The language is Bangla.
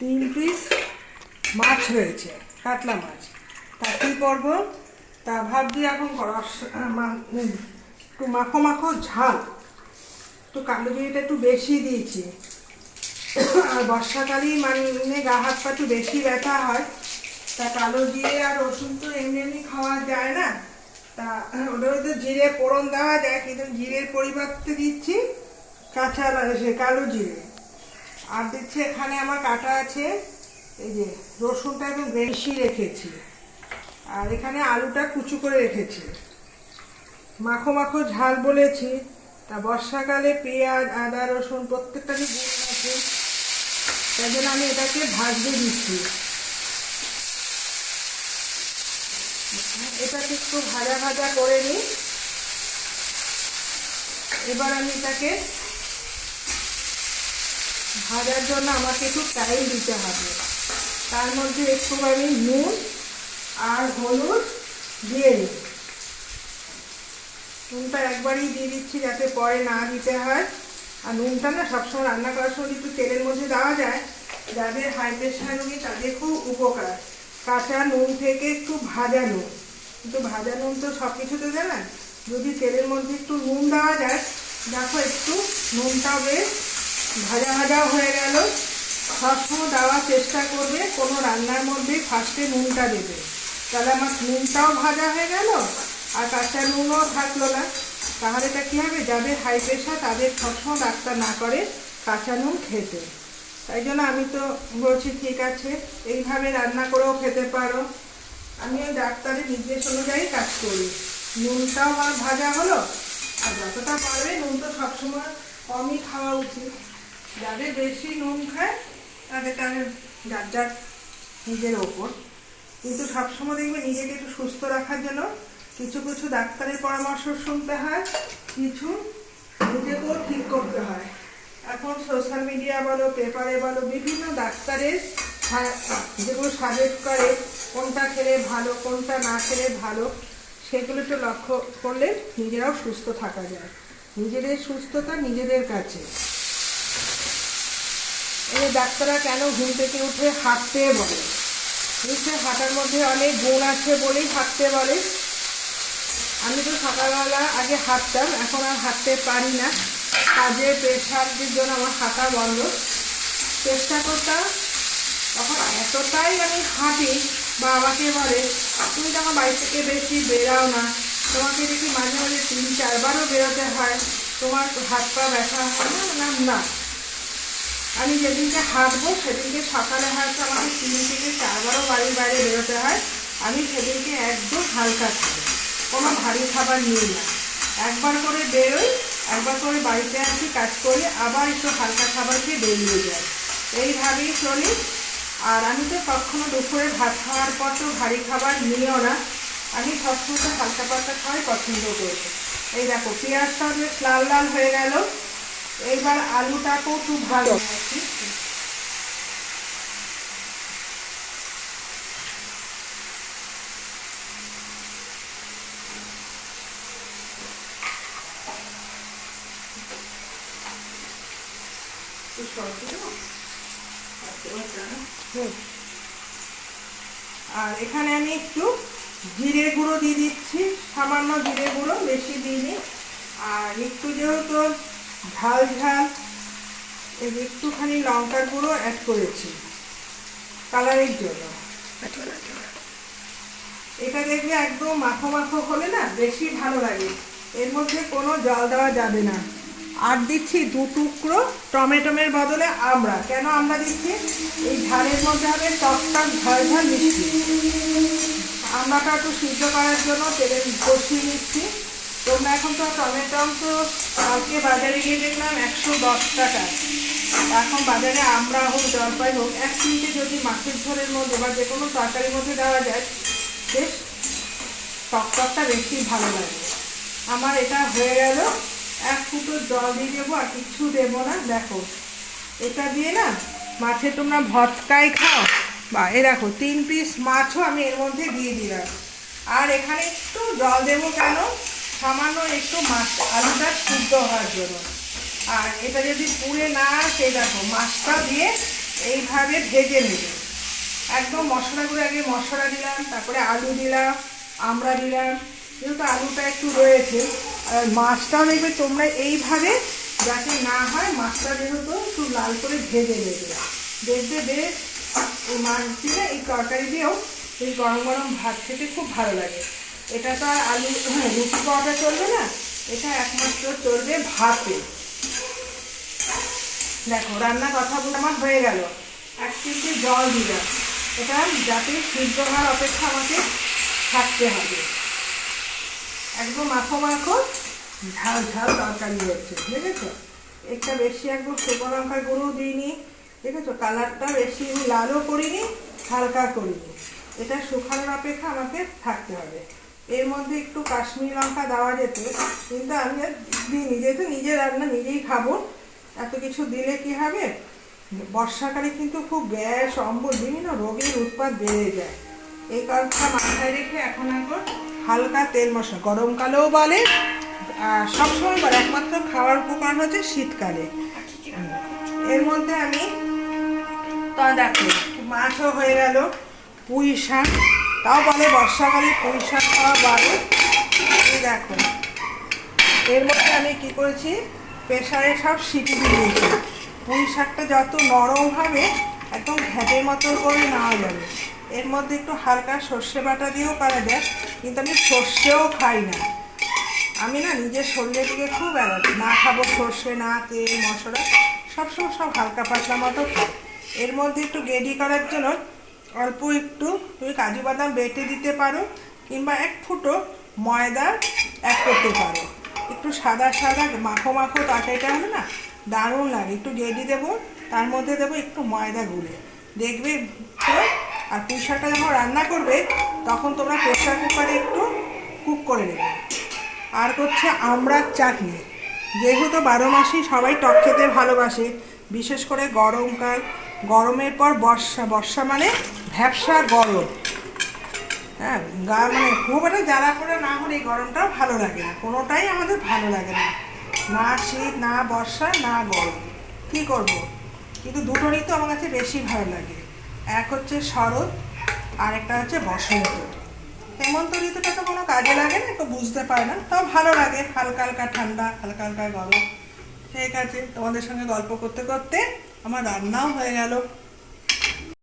তিন পিস মাছ রয়েছে কাতলা মাছ। তা কী করব? তা ভাবছি এখন রস- একটু মাখো মাখো ঝাল। একটু কালো জিরিটা একটু বেশি দিয়েছি। আর বর্ষাকালেই মানে গা হাত পা একটু বেশি ব্যথা হয়। তা কালো জিরে আর রসুন তো এমনি এমনি খাওয়া যায় না। তা ওটাও তো জিরে ফোড়ন দেওয়া যায়, কিন্তু জিরের পরিবর্তে দিচ্ছি কাঁচা কালো জিরে আর দেখছি এখানে আমার কাটা আছে। এই যে রসুনটা একদম বেশি রেখেছি। আর এখানে আলুটা কুচু করে রেখেছি। মাখো মাখো ঝাল বলেছি। তা বর্ষাকালে পেঁয়াজ, আদা, রসুন প্রত্যেকটারই গুণ আছে তাই জন্য আমি এটাকে ভাজতে দিচ্ছি। এটাকে একটু ভাজা ভাজা করে নিই। এবার আমি এটাকে ভাজার জন্য আমাকে একটু টাইম দিতে হবে। তার মধ্যে একটু আমি নুন আর হলুদ দিয়ে নিই নুনটা একবারই দিয়ে দিচ্ছি যাতে পরে না দিতে হয়। আর নুনটা না সবসময় রান্না করার সময় একটু তেলের মধ্যে দেওয়া যায়। যাদের হাই প্রেশার রোগী তাদের খুব উপকার। কাঁচা নুন থেকে একটু ভাজা নুন। কিন্তু ভাজা নুন তো সব কিছুতে দেবেন। যদি তেলের মধ্যে একটু নুন দেওয়া যায়, দেখো একটু নুনটা বেশ ভাজা ভাজাও হয়ে গেল। সবসময় দেওয়ার চেষ্টা করবে, কোনো রান্নার মধ্যে ফার্স্টে নুনটা দেবে। তাহলে আমার নুনটাও ভাজা হয়ে গেল, আর কাঁচা নুনও থাকল না। তাহলে এটা কী হবে? যাদের হাই প্রেশার তাদের সবসময় ডাক্তার না করে কাঁচা নুন খেতে। তাই জন্য আমি তো বলছি, ঠিক আছে, এইভাবে রান্না করেও খেতে পারো। আমি ওই ডাক্তারের নির্দেশ অনুযায়ী কাজ করি। নুনটাও আমার ভাজা হলো, আর যতটা পারবে নুন তো সবসময় কমই খাওয়া উচিত। যাদের বেশি নুন খায়, তাদের তাদের যার যার নিজের ওপর। কিন্তু সবসময় দেখবে নিজেকে একটু সুস্থ রাখার জন্য কিছু কিছু ডাক্তারের পরামর্শ শুনতে হয়, কিছু নিজেকেও ঠিক করতে হয়। এখন সোশ্যাল মিডিয়া বলো, পেপারে বলো, বিভিন্ন ডাক্তারের যেগুলো সাজেস্ট করে কোনটা খেলে ভালো, কোনটা না খেলে ভালো, সেগুলো একটু লক্ষ্য করলে নিজেরাও সুস্থ থাকা যায়। নিজেদের সুস্থতা নিজেদের কাছে। এই ডাক্তাররা কেন ঘুম থেকে উঠে হাঁটতে বলে? নিশ্চয় হাঁটার মধ্যে অনেক গুণ আছে বলেই হাঁটতে বলে। আমি তো সকালবেলা আগে হাঁটতাম, এখন আর হাঁটতে পারি না। কাজের প্রেশারের জন্য আমার হাঁটা বন্ধ। চেষ্টা করতাম, তখন এতটাই আমি হাঁটি বা আমাকে বলে, তুমি যখন বাড়ি থেকে বেশি বেরাও না। তোমাকে দেখি মাঝে মাঝে তিন চারবারও বেরোতে হয়। তোমার হাত পা ব্যথা হয়। না না। আমি যেদিনকে হাঁটবো, সেদিনকে সকালে হয়তো আমাকে তিন থেকে চারবারও বাড়ির বাইরে বেরোতে হয়। আমি সেদিনকে একদম হালকা খাই কোনো ভারী খাবার নিই না। একবার করে বেরোই, একবার করে বাড়িতে আসি, কাজ করি, আবার একটু হালকা খাবার খেয়ে বেরিয়ে যাই। এইভাবেই চলি। আর আমি তো কখনো দুপুরে ভাত খাওয়ার পর তো ভারী খাবার নিও না। আমি সবসময় হালকা পাতলা খাওয়াই পছন্দ করি। এই দেখো পেঁয়াজটাও বেশ লাল লাল হয়ে গেল। এইবার আলুটাকেও খুব ভালো আর এখানে আমি একটু জিরে গুঁড়ো দিয়ে দিচ্ছি। সামান্য জিরে গুঁড়ো, বেশি দিইনি। আর একটু যেহেতু ঝাল ঝাল। একটুখানি লঙ্কার গুঁড়ো অ্যাড করেছি। কালারের জন্য। এটা দেখবে একদম মাখো মাখো হলে না বেশি ভালো লাগে। এর মধ্যে কোনো জল দেওয়া যাবে না। আর দিচ্ছি দু টুকরো টমেটোমের বদলে আমরা। কেন আমরা দিচ্ছি? এই ঝালের মধ্যে হবে টক টক ঝাল ঝাল মিষ্টি। আমরাটা একটু সিদ্ধ করার জন্য তেলে কষিয়ে নিচ্ছি তোমরা এখন তো টমেটো তো কালকে বাজারে গিয়ে দেখলাম একশো দশ টাকা। এখন বাজারে আমরা হোক, জলপাই হোক, এক মিনিটে যদি মাছের ঝোলের মধ্যে বা যে কোনো তরকারির মধ্যে দেওয়া যায়, বেশ টকটকটা বেশি ভালো লাগে। আমার এটা হয়ে গেল, এক ফুটো জল দিয়ে দেবো আর কিচ্ছু দেবো না, দেখো। এটা দিয়ে না মাছে তোমরা ভটকাই খাও। বা এ দেখো, তিন পিস মাছও আমি এর মধ্যে দিয়ে দিলাম। আর এখানে একটু জল দেবো কেন? সামান্য একটু মাছ, আলুটা সিদ্ধ হওয়ার জন্য। আর এটা যদি পুড়ে না আসে দেখো, মাছটা দিয়ে এইভাবে ভেজে নেবে। একদম মশলাগুলো আগে মশলা দিলাম, তারপরে আলু দিলাম, আমরা দিলাম। যেহেতু আলুটা একটু রয়েছে, আর মাছটাও দেখবে তোমরা এইভাবে, যাতে না হয় মাছটা যেহেতু একটু লাল করে ভেজে নেবে। দেখবে বেশ এই মাছ দিয়ে এই তরকারি দিয়েও এই গরম গরম ভাত খেতে খুব ভালো লাগে। এটা তো আর আলু হ্যাঁ রুটি পাওয়াটা চলবে না, এটা একমাত্র চলবে ভাতে। দেখো, রান্না কথা বলে আমার হয়ে গেল। এক চিমটি জল দিলাম। এটা যাতে সিদ্ধ হওয়ার অপেক্ষা আমাকে থাকতে হবে। একদম মাখো মাখো, ঝাল ঝাল তরকারি হচ্ছে, দেখেছ? একটা বেশি একদম শুকনো লঙ্কার গুঁড়ো দিইনি, দেখেছ? কালারটা বেশি লালও করিনি, হালকা করিনি। এটা শুকানোর অপেক্ষা আমাকে থাকতে হবে। এর মধ্যে একটু কাশ্মীরি লঙ্কা দেওয়া যেত, কিন্তু আমি আর দিইনি। যেহেতু নিজে রান্না নিজেই খাব, এত কিছু দিলে কি হবে? বর্ষাকালে কিন্তু খুব গ্যাস, অম্বল, বিভিন্ন রোগের উৎপাদ বেড়ে যায়। এই কথাটা মাথায় রেখে এখন এখন হালকা তেল মশলা। গরমকালেও বলে আর সবসময় বলে, একমাত্র খাওয়ার উপকরণ হচ্ছে শীতকালে। এর মধ্যে আমি তা দেখো মাছও হয়ে গেল, পুঁই শাক তাও বলে বর্ষাকালে পুঁই খাওয়া ভালো এই দেখো। এর মধ্যে আমি কি করেছি? প্রেশারে সব সিটি দিয়ে দিয়েছি। পুঁই শাকটা যত নরম হবে, একদম ঘ্যাটের মতো করে নেওয়া যাবে। এর মধ্যে একটু হালকা সর্ষে বাটা দিয়েও করা যায়, কিন্তু আমি সর্ষেও খাই না। আমি না নিজের শরীরের দিকে খুব অ্যালার্জি না খাব সর্ষে, না তেল, মশলা, সবসময় সব হালকা পাতলা মতো খাই। এর মধ্যে একটু গেডি করার জন্য অল্প একটু তুমি কাজু বাদাম বেটে দিতে পারো কিংবা এক ফুটো ময়দা অ্যাড করতে পারো। একটু সাদা সাদা মাখো মাখো তরকারিটা হবে না দারুণ লাগে। একটু গেডি দেবো, তার মধ্যে দেবো একটু ময়দা গুলে। দেখবে আর পুঁই যখন রান্না করবে, তখন তোমরা প্রেশার কুকারে একটু কুক করে নেবে। আর করছে আমড়ার চাটনি। যেহেতু বারো মাসই সবাই টক খেতে ভালোবাসে, বিশেষ করে গরমকাল, গরমের পর বর্ষা। বর্ষা মানে ভ্যাবসা গরম। হ্যাঁ মানে খুব একটা জ্বালা করে না হলে এই গরমটাও ভালো লাগে না। কোনোটাই আমাদের ভালো লাগে না। না শীত, না বর্ষা, না গরম। কী করব? কিন্তু দুটো ঋতু আমার কাছে বেশি ভালো লাগে। এক হচ্ছে শরৎ, আর একটা হচ্ছে বসন্ত। হেমন্ত ঋতুটা তো কোনো কাজে লাগে না একটু বুঝতে পারে না। তাও ভালো লাগে, হালকা হালকা ঠান্ডা, হালকা হালকা গরম। ঠিক আছে, তোমাদের সঙ্গে গল্প করতে করতে আমার রান্নাও হয়ে গেল।